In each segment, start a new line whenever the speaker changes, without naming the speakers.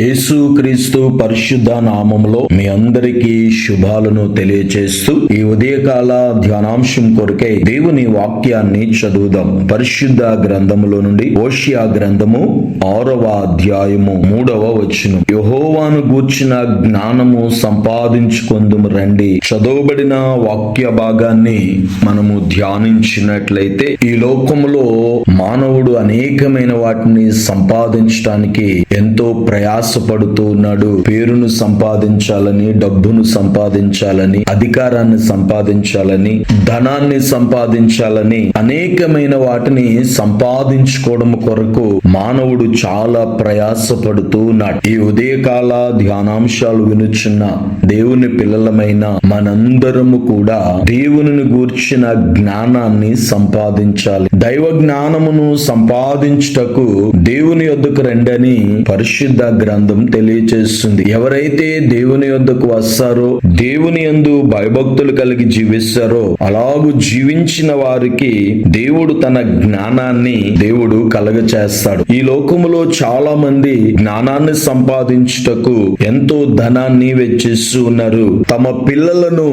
యేసుక్రీస్తు పరిశుద్ధ నామములో మీ అందరికీ శుభాలను తెలియచేస్తూ ఈ ఉదయకాల ధ్యానాంశం కొరకై దేవుని వాక్యాన్ని చదువుదాం. పరిశుద్ధ గ్రంథములో నుండి ఓషియా గ్రంథము ఆరవ అధ్యాయము మూడవ వచనం. యహోవాను గూర్చిన జ్ఞానము సంపాదించుకుందుము రండి. చదవబడిన వాక్య భాగాన్ని మనము ధ్యానించినట్లయితే ఈ లోకములో మానవుడు అనేకమైన వాటిని సంపాదించడానికి ఎంతో ఆశపడుతూ ఉన్నాడు. పేరును సంపాదించాలని డబ్బును సంపాదించాలని అధికారాన్ని సంపాదించాలని ధనాన్ని సంపాదించాలని అనేకమైన వాటిని సంపాదించుకోవడం కొరకు మానవుడు చాలా ప్రయాసపడుతూ ఉన్నాడు. ఈ ఉదయకాల ధ్యానాంశాలు వినుచున్న దేవుని పిల్లలమైన మనందరము కూడా దేవుని గూర్చిన జ్ఞానాన్ని సంపాదించాలి. దైవ జ్ఞానమును సంపాదించుటకు దేవుని యొద్దకు రెండని పరిశుద్ధ గ్రంథ తెలియచేస్తుంది. ఎవరైతే దేవుని యొద్దకు వస్తారో దేవుని యందు భయభక్తులు కలిగి జీవిస్తారో అలాగూ జీవించిన వారికి దేవుడు తన జ్ఞానాన్ని దేవుడు కలగ చేస్తాడు ఈ లోకములో చాలా మంది జ్ఞానాన్ని సంపాదించుటకు ఎంతో ధనాన్ని వెచ్చిస్తూ ఉన్నారు. తమ పిల్లలను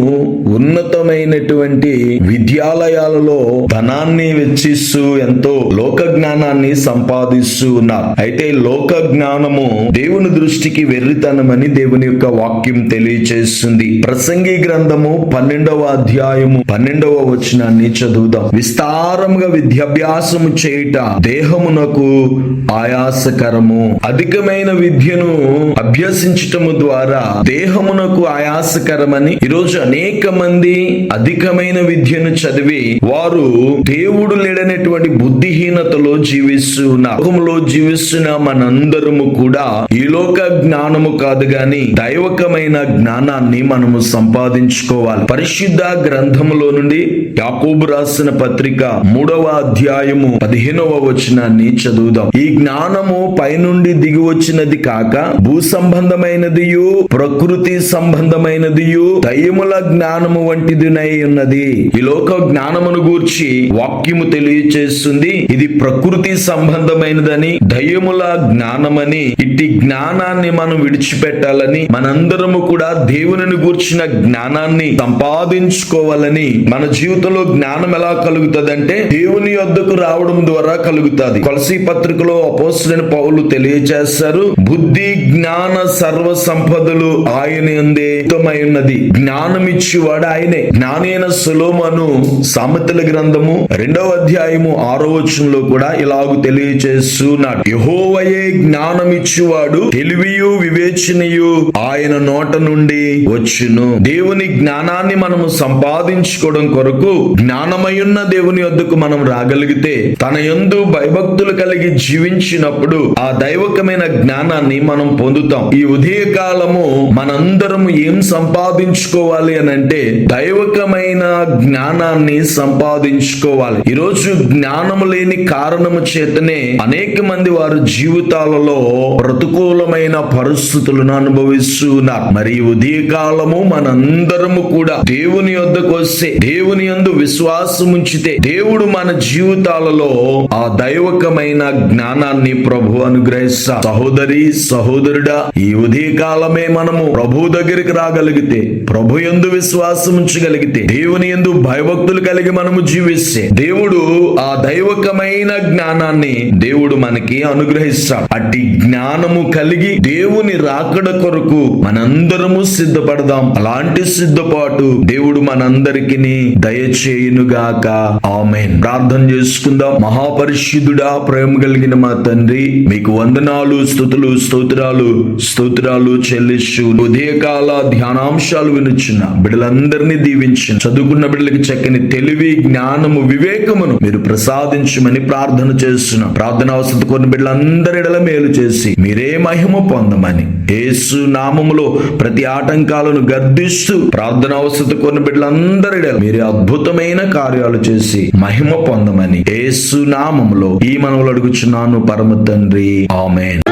ఉన్నతమైనటువంటి విద్యాలయాలలో ధనాన్ని వెచ్చిస్తూ ఎంతో లోక జ్ఞానాన్ని సంపాదిస్తూ ఉన్నారు. అయితే లోక జ్ఞానము దేవుని దృష్టికి వెర్రితనమని దేవుని యొక్క వాక్యం తెలియచేస్తుంది. ప్రసంగి గ్రంథము పన్నెండవ అధ్యాయము పన్నెండవ వచనాన్ని చదువుదాం. విస్తారంగా విద్యాభ్యాసము చేయుట దేహమునకు ఆయాసకరము. అధికమైన విద్యను అభ్యసించటము ద్వారా దేహమునకు ఆయాసకరమని ఈరోజు అనేక మంది అధికమైన విద్యను చదివి వారు దేవుడు లేడనేటువంటి బుద్ధిహీనతలో జీవిస్తున్న ఉన్నారు జీవిస్తున్న మనందరము కూడా ఈ లోక జ్ఞానము కాదు గాని దైవకమైన జ్ఞానాన్ని మనము సంపాదించుకోవాలి. పరిశుద్ధ గ్రంథములో నుండి యాకూబు రాసిన పత్రిక మూడవ అధ్యాయము పదిహేనవ వచనాన్ని చదువుదాం. ఈ జ్ఞానము పైనుండి దిగి వచ్చినది కాక భూ సంబంధమైనదియు ప్రకృతి సంబంధమైనదియు దయ్యముల జ్ఞానము వంటిదినై ఉన్నది. ఈ లోక జ్ఞానమును గూర్చి వాక్యము తెలియచేస్తుంది. ఇది ప్రకృతి సంబంధమైనదని దయ్యముల జ్ఞానమని ఇట్టి జ్ఞానాన్ని మనం విడిచిపెట్టాలని మనందరము కూడా దేవుని గూర్చిన జ్ఞానాన్ని సంపాదించుకోవాలని మన జీవితంలో జ్ఞానం ఎలా కలుగుతుందంటే దేవుని యొద్దకు రావడం ద్వారా కలుగుతుంది. కొలసీ పత్రికలో అపోసిన పౌలు తెలియజేస్తారు బుద్ధి జ్ఞాన సర్వ సంపదలు ఆయన ఉన్నది. జ్ఞానం ఇచ్చేవాడు ఆయనే. జ్ఞానైన సులోమను సామెతల గ్రంథము రెండవ అధ్యాయము ఆరో వచనంలో కూడా ఇలాగు తెలియజేస్తున్నాడు. యహోవయే జ్ఞానం ఇచ్చేవాడు తెలివియు వివేచనయు ఆయన నోట నుండి వచ్చును. దేవుని జ్ఞానాన్ని మనము సంపాదించుకోవడం కొరకు జ్ఞానమయున్న దేవుని వద్దకు మనం రాగలిగితే తన యందు భయభక్తులు కలిగి జీవించినప్పుడు ఆ దైవకమైన జ్ఞానాన్ని మనం పొందుతాం. ఈ ఉదయ కాలము మనందరము ఏం సంపాదించుకోవాలి అని అంటే దైవకమైన జ్ఞానాన్ని సంపాదించుకోవాలి. ఈరోజు జ్ఞానము లేని కారణము చేతనే అనేక మంది వారి జీవితాలలో ప్రతికూలమైన పరిస్థితులను అనుభవిస్తున్నారు. మరి ఈ ఉదయ కాలము మనందరము కూడా దేవుని యొద్దకు వస్తే దేవుని యందు విశ్వాసం ఉంచితే దేవుడు మన జీవితాలలో ఆ దైవకమైన జ్ఞానాన్ని ప్రభు అనుగ్రహిస్తా సహోదరి సహోదరుడా ఈ ఉదయ కాలమే మనము ప్రభు దగ్గరికి రాగలిగితే ప్రభు యందు విశ్వాసం ఉంచగలిగితే దేవుని యందు భయభక్తులు కలిగి మనము జీవిస్తే దేవుడు ఆ దైవకమైన జ్ఞానాన్ని దేవుడు మనకి అనుగ్రహిస్తాడు. అట్టి జ్ఞానము కలిగి దేవుని రాకడ కొరకు మనందరము సిద్ధపడదాం. అలాంటి సిద్ధపాటు దేవుడు మనందరికి దయచేయునుగాక. ఆమెన్. ప్రార్థన చేసుకుందాం. మహాపరిశుద్ధుడా ప్రేమ కలిగిన మా తండ్రి మీకు వందనాలు స్థుతులు స్తోత్రాలు స్తోత్రాలు చెల్లిస్తూ ఉదయకాల ధ్యానాంశాలు వినుచున్న బిడ్డలందరినీ దీవించిన చదువుకున్న బిడ్డలకి చక్కని తెలివి జ్ఞానము వివేకమును మీరు ప్రసాదించమని ప్రార్థన చేస్తున్నాం. ప్రార్థన అవసరం కొన్ని బిడ్డలందరి మేలు చేసి మీరే మహిమ పొందమని. యేసు నామములో ప్రతి ఆటంకాలను గర్దిస్తూ ప్రార్థన అవసరం కొన్ని బిడ్డలందరిడల మీరు అద్భుతమైన కార్యాలు చేసి మహిమ పొందమని. యేసు నామములో ఈ మనవులు అడుగుచున్నాను పరమ తండ్రి. ఆమెన్.